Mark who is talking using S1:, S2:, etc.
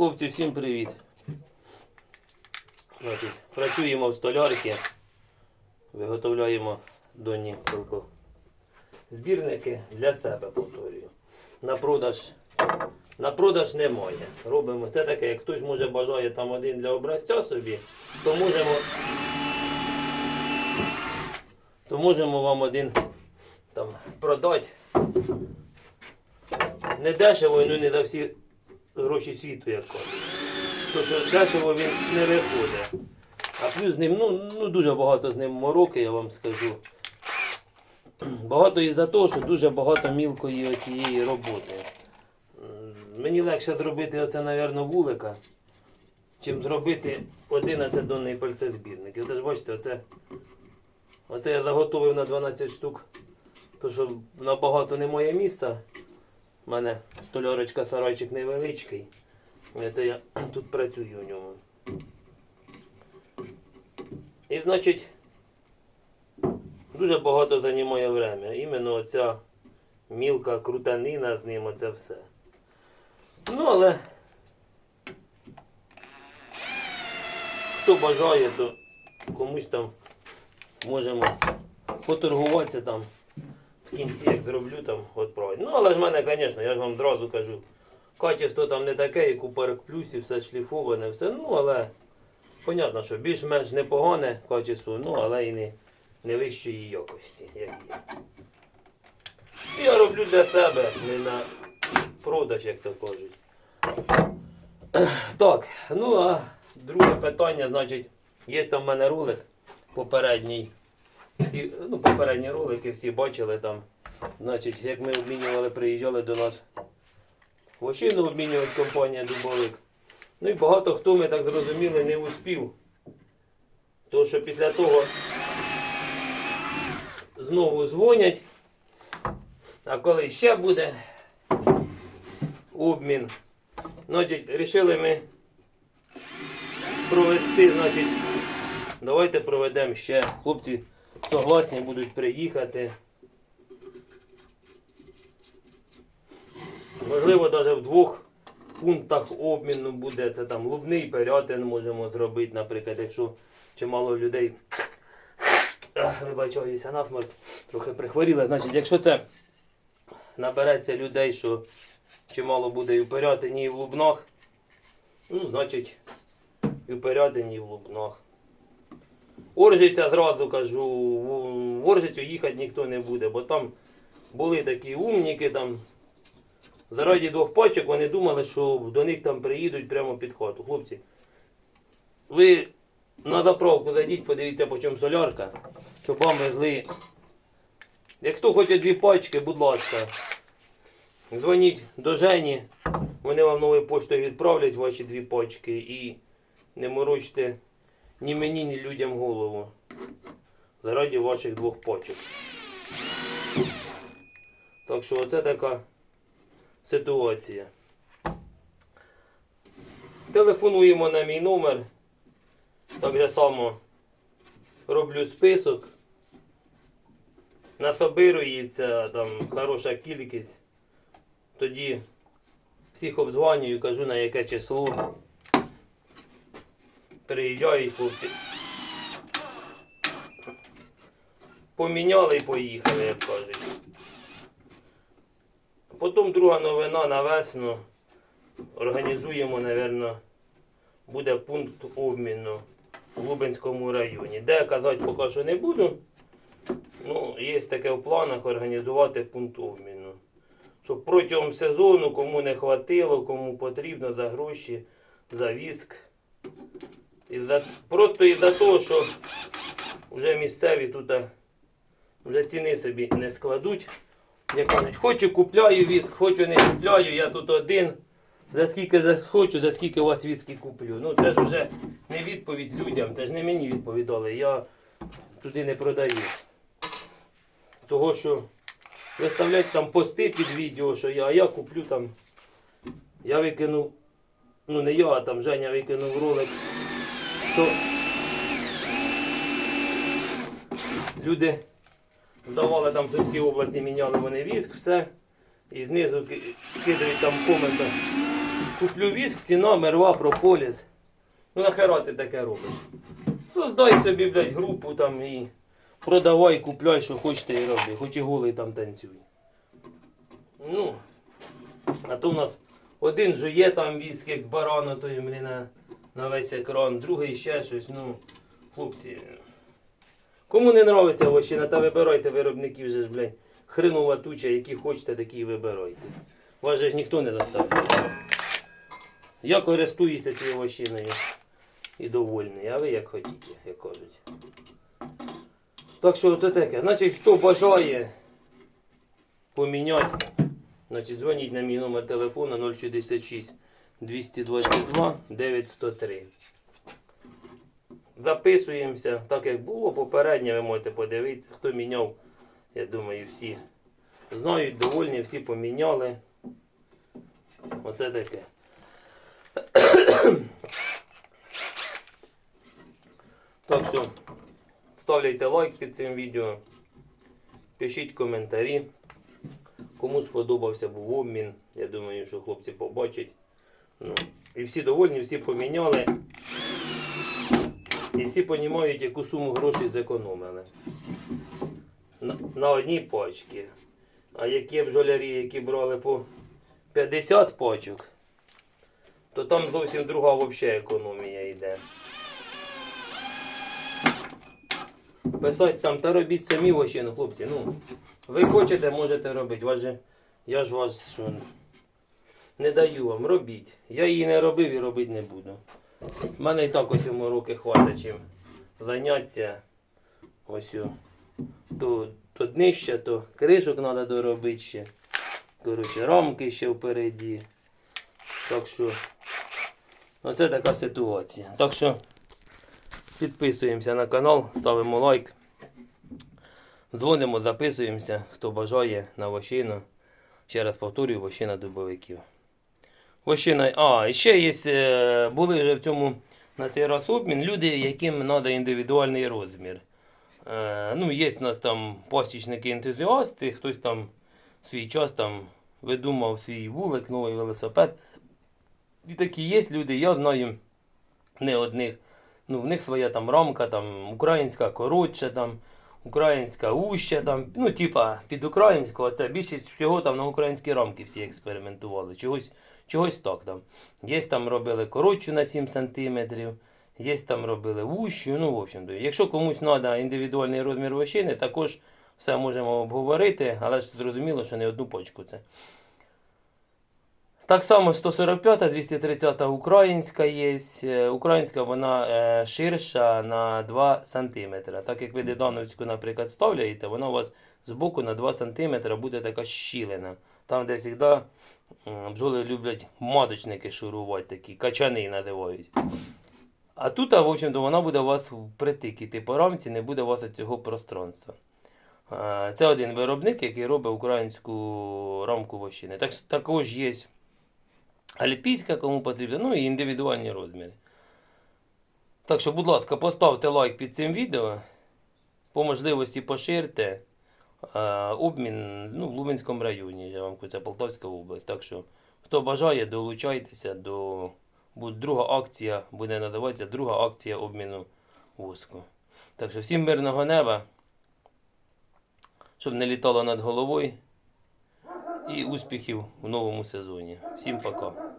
S1: Хлопці, всім привіт. Працюємо в столярці, виготовляємо пилко. Збірники для себе повторюю. На продаж, на продаж немає. Робимо це таке, як хтось може бажає там один для образця собі, то можемо, то можемо вам один там продати. Не дешево, ну не за всі гроші світу, як кажуть. То що дешево він не виходить. А плюс з ним, ну, ну дуже багато з ним мороки, я вам скажу. Багато із-за того, що дуже багато мілкої цієї роботи. Мені легше зробити оце, напевно, вулика, чим зробити 11 донний пальцезбірник. І ж бачите, оце, оце я заготовив на 12 штук. То що набагато немає міста. У мене столярочка сарайчик невеличкий. Це я тут працюю в ньому. І значить, дуже багато займає время. Іменно оця мілка крутанина з ним, оце все. Ну, але хто бажає, то комусь там можемо поторгуватися там в кінці, як зроблю, там відправити. Ну, але ж в мене, звісно, я ж вам одразу кажу, качество там не таке, як у парк плюсі, все шліфоване, все. Ну, але понятно, що більш-менш непогане качество, ну, але і не, не вищої якості, як є. Я роблю для себе, не на продаж, як то кажуть. Так, ну а друге питання, значить, є там в мене ролик попередній. Всі, ну, попередні ролики всі бачили там. Значить, як ми обмінювали, приїжджали до нас лощину обмінювати компанія Дубовик. Ну і багато хто ми так зрозуміли не успів. Тому що після того знову дзвонять. А коли ще буде обмін, значить, вирішили ми провести, значить, давайте проведемо ще. Хлопці согласні будуть приїхати. Можливо, навіть в двох пунктах обміну буде. Це там Лубний Перятин можемо зробити, наприклад, якщо чимало людей. Вибачаюся, насмерть трохи прихворіла. Значить, якщо це набереться людей, що чимало буде і в Перятині, і в Лубнах, ну, значить, і в Перятині, і в Лубнах. Оржиця зразу кажу, в Оржицю їхати ніхто не буде, бо там були такі умніки там. Заради двох пачок вони думали, що до них там приїдуть прямо під хату. Хлопці, ви на заправку зайдіть, подивіться, по чому солярка, щоб вам везли. Як хто хоче дві пачки, будь ласка, дзвоніть до Жені, вони вам новою поштою відправлять ваші дві пачки і не морочте ні мені, ні людям голову. Заради ваших двох пачок. Так що оце така ситуація. Телефонуємо на мій номер. Так же само роблю список. Насобирується там хороша кількість. Тоді всіх обдзвонюю, кажу на яке число. Приїжджають хлопці. Поміняли і поїхали, як кажуть. Потім друга новина на весну. Організуємо, мабуть, буде пункт обміну в Лубенському районі. Де казати поки що не буду. Ну, є таке в планах організувати пункт обміну. Щоб протягом сезону, кому не хватило, кому потрібно за гроші, за віск. І за, просто із-за того, що вже місцеві тут вже ціни собі не складуть. Як кажуть, хочу купляю віск, хочу не купляю, я тут один. За скільки захочу, за скільки у вас віскі куплю. Ну це ж вже не відповідь людям, це ж не мені відповідали. Я туди не продаю. Того, що виставлять там пости під відео, що я, а я куплю там. Я викинув, ну не я, а там Женя викинув ролик, що люди здавали там в Сумській області, міняли вони віск, все. І знизу ки- кидають там в. Куплю віск, ціна, мерва, прополіс. Ну нахера ти таке робиш? Создай собі, блядь, групу там і продавай, купляй, що хочете і роби. Хоч і голий там танцюй. Ну, а то в нас один жує там віск, як барана, той мені на, весь екран, другий ще щось. Ну, хлопці. Кому не нравиться овощина, та вибирайте виробників вже ж, блядь, хренова туча, які хочете, такі вибирайте. Вас же ж ніхто не заставляє. Я користуюся цією овощиною і довольний, а ви як хотіте, як кажуть. Так що це таке. Значить, хто бажає поміняти, значить дзвоніть на мій номер телефона 066 222 9103. Записуємося, так як було попередньо, ви можете подивитися, хто міняв, я думаю, всі знають, довольні, всі поміняли. Оце таке. Так що ставляйте лайк під цим відео, пишіть коментарі. Кому сподобався був обмін. Я думаю, що хлопці побачать. Ну, і всі довольні, всі поміняли. І всі розуміють, яку суму грошей зекономили. На, на одній пачці. А які бджолярі, які брали по 50 пачок, то там зовсім друга взагалі економія йде. Писать там, та робіть самі вощину, хлопці. Ну, ви хочете, можете робити. Вас же, я ж вас що, не даю вам, робіть. Я її не робив і робити не буду. У мене і так ось цьому роки хватить чим зайнятися. Ось. То, то днище, то кришок треба доробити ще. Коротше, рамки ще впереді. Так що, оце така ситуація. Так що підписуємося на канал, ставимо лайк. Дзвонимо, записуємося, хто бажає на вощину. Ще раз повторюю, вощина дубовиків. Вощина. А, ще є, е, були вже в цьому на цей раз обмін люди, яким треба індивідуальний розмір. Е, ну, є в нас там пасічники-ентузіасти, хтось там свій час там видумав свій вулик, новий велосипед. І такі є люди, я знаю не одних. Ну, в них своя там рамка, там українська коротша, там, українська уща, там, ну, типа, під українську, це більше всього там на українські рамки всі експериментували. Чогось, чогось так там. Є там робили коротшу на 7 см, є там робили вущу. Ну, в общем, якщо комусь треба індивідуальний розмір вощини, також все можемо обговорити, але ж зрозуміло, що не одну почку це. Так само 145, 230 українська є. Е, Українська вона е, ширша на 2 см. Так як ви Дедановську, наприклад, ставляєте, вона у вас збоку на 2 см буде така щілина. Там, де завжди бджоли люблять маточники шурувати, такі, качани називають. А тут, в общем-то, вона буде у вас притикіти по рамці, не буде у вас цього пространства. Е, Це один виробник, який робить українську рамку вощини. Так, також є Альпійська, кому потрібно, ну і індивідуальні розміри. Так що, будь ласка, поставте лайк під цим відео. По можливості поширте. Е, обмін ну, в Лубенському районі, я вам кажу, це Полтавська область. Так що, хто бажає, долучайтеся до. Друга акція, буде називатися друга акція обміну воску. Так що всім мирного неба, щоб не літало над головою. І успіхів в новому сезоні. Всім пока.